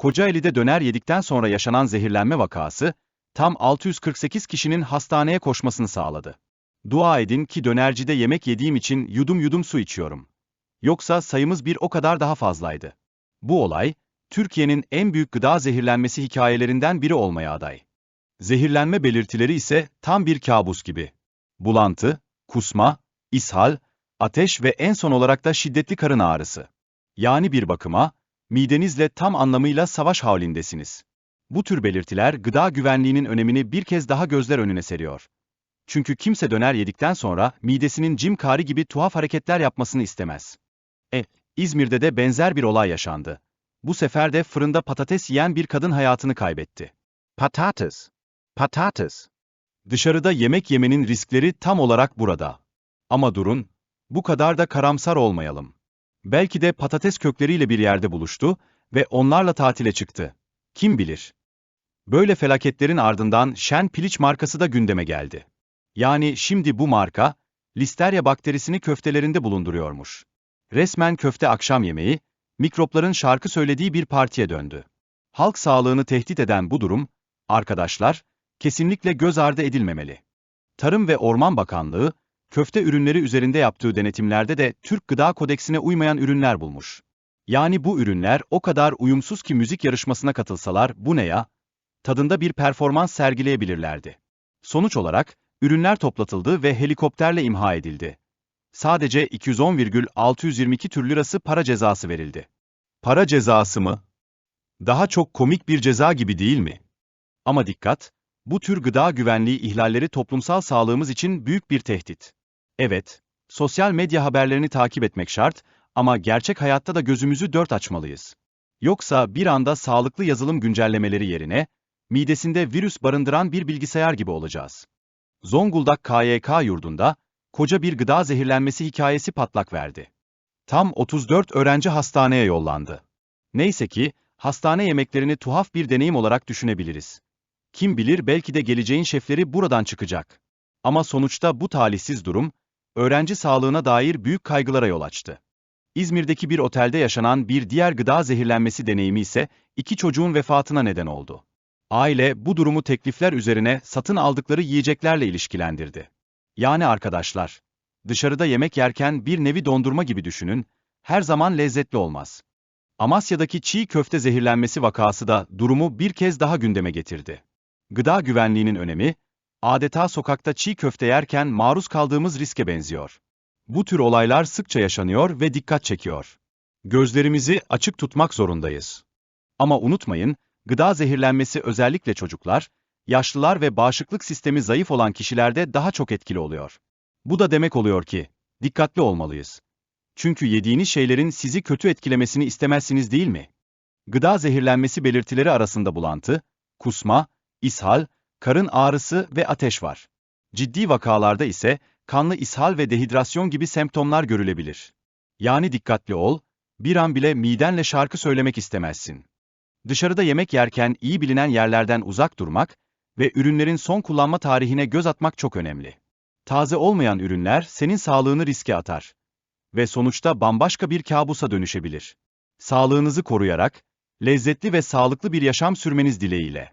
Kocaeli'de döner yedikten sonra yaşanan zehirlenme vakası, tam 648 kişinin hastaneye koşmasını sağladı. Dua edin ki dönercide yemek yediğim için yudum yudum su içiyorum. Yoksa sayımız bir o kadar daha fazlaydı. Bu olay, Türkiye'nin en büyük gıda zehirlenmesi hikayelerinden biri olmaya aday. Zehirlenme belirtileri ise tam bir kabus gibi. Bulantı, kusma, ishal, ateş ve en son olarak da şiddetli karın ağrısı. Yani bir bakıma, midenizle tam anlamıyla savaş halindesiniz. Bu tür belirtiler gıda güvenliğinin önemini bir kez daha gözler önüne seriyor. Çünkü kimse döner yedikten sonra midesinin cim kari gibi tuhaf hareketler yapmasını istemez. E, İzmir'de de benzer bir olay yaşandı. Bu sefer de fırında patates yiyen bir kadın hayatını kaybetti. Patates. Patates. Dışarıda yemek yemenin riskleri tam olarak burada. Ama durun, bu kadar da karamsar olmayalım. Belki de patates kökleriyle bir yerde buluştu ve onlarla tatile çıktı. Kim bilir? Böyle felaketlerin ardından Şen Piliç markası da gündeme geldi. Yani şimdi bu marka, Listeria bakterisini köftelerinde bulunduruyormuş. Resmen köfte akşam yemeği, mikropların şarkı söylediği bir partiye döndü. Halk sağlığını tehdit eden bu durum, arkadaşlar, kesinlikle göz ardı edilmemeli. Tarım ve Orman Bakanlığı, köfte ürünleri üzerinde yaptığı denetimlerde de Türk Gıda Kodeksine uymayan ürünler bulmuş. Yani bu ürünler o kadar uyumsuz ki müzik yarışmasına katılsalar bu ne ya? Tadında bir performans sergileyebilirlerdi. Sonuç olarak, ürünler toplatıldı ve helikopterle imha edildi. Sadece 210,622 Türk lirası para cezası verildi. Para cezası mı? Daha çok komik bir ceza gibi değil mi? Ama dikkat, bu tür gıda güvenliği ihlalleri toplumsal sağlığımız için büyük bir tehdit. Evet, sosyal medya haberlerini takip etmek şart ama gerçek hayatta da gözümüzü dört açmalıyız. Yoksa bir anda sağlıklı yazılım güncellemeleri yerine, midesinde virüs barındıran bir bilgisayar gibi olacağız. Zonguldak KYK yurdunda, koca bir gıda zehirlenmesi hikayesi patlak verdi. Tam 34 öğrenci hastaneye yollandı. Neyse ki, hastane yemeklerini tuhaf bir deneyim olarak düşünebiliriz. Kim bilir belki de geleceğin şefleri buradan çıkacak. Ama sonuçta bu talihsiz durum, öğrenci sağlığına dair büyük kaygılara yol açtı. İzmir'deki bir otelde yaşanan bir diğer gıda zehirlenmesi deneyimi ise iki çocuğun vefatına neden oldu. Aile bu durumu teklifler üzerine satın aldıkları yiyeceklerle ilişkilendirdi. Yani arkadaşlar, dışarıda yemek yerken bir nevi dondurma gibi düşünün, her zaman lezzetli olmaz. Amasya'daki çiğ köfte zehirlenmesi vakası da durumu bir kez daha gündeme getirdi. Gıda güvenliğinin önemi, adeta sokakta çiğ köfte yerken maruz kaldığımız riske benziyor. Bu tür olaylar sıkça yaşanıyor ve dikkat çekiyor. Gözlerimizi açık tutmak zorundayız. Ama unutmayın, gıda zehirlenmesi özellikle çocuklar, yaşlılar ve bağışıklık sistemi zayıf olan kişilerde daha çok etkili oluyor. Bu da demek oluyor ki, dikkatli olmalıyız. Çünkü yediğiniz şeylerin sizi kötü etkilemesini istemezsiniz değil mi? Gıda zehirlenmesi belirtileri arasında bulantı, kusma, ishal, karın ağrısı ve ateş var. Ciddi vakalarda ise kanlı ishal ve dehidrasyon gibi semptomlar görülebilir. Yani dikkatli ol, bir an bile midenle şarkı söylemek istemezsin. Dışarıda yemek yerken iyi bilinen yerlerden uzak durmak ve ürünlerin son kullanma tarihine göz atmak çok önemli. Taze olmayan ürünler senin sağlığını riske atar ve sonuçta bambaşka bir kabusa dönüşebilir. Sağlığınızı koruyarak, lezzetli ve sağlıklı bir yaşam sürmeniz dileğiyle.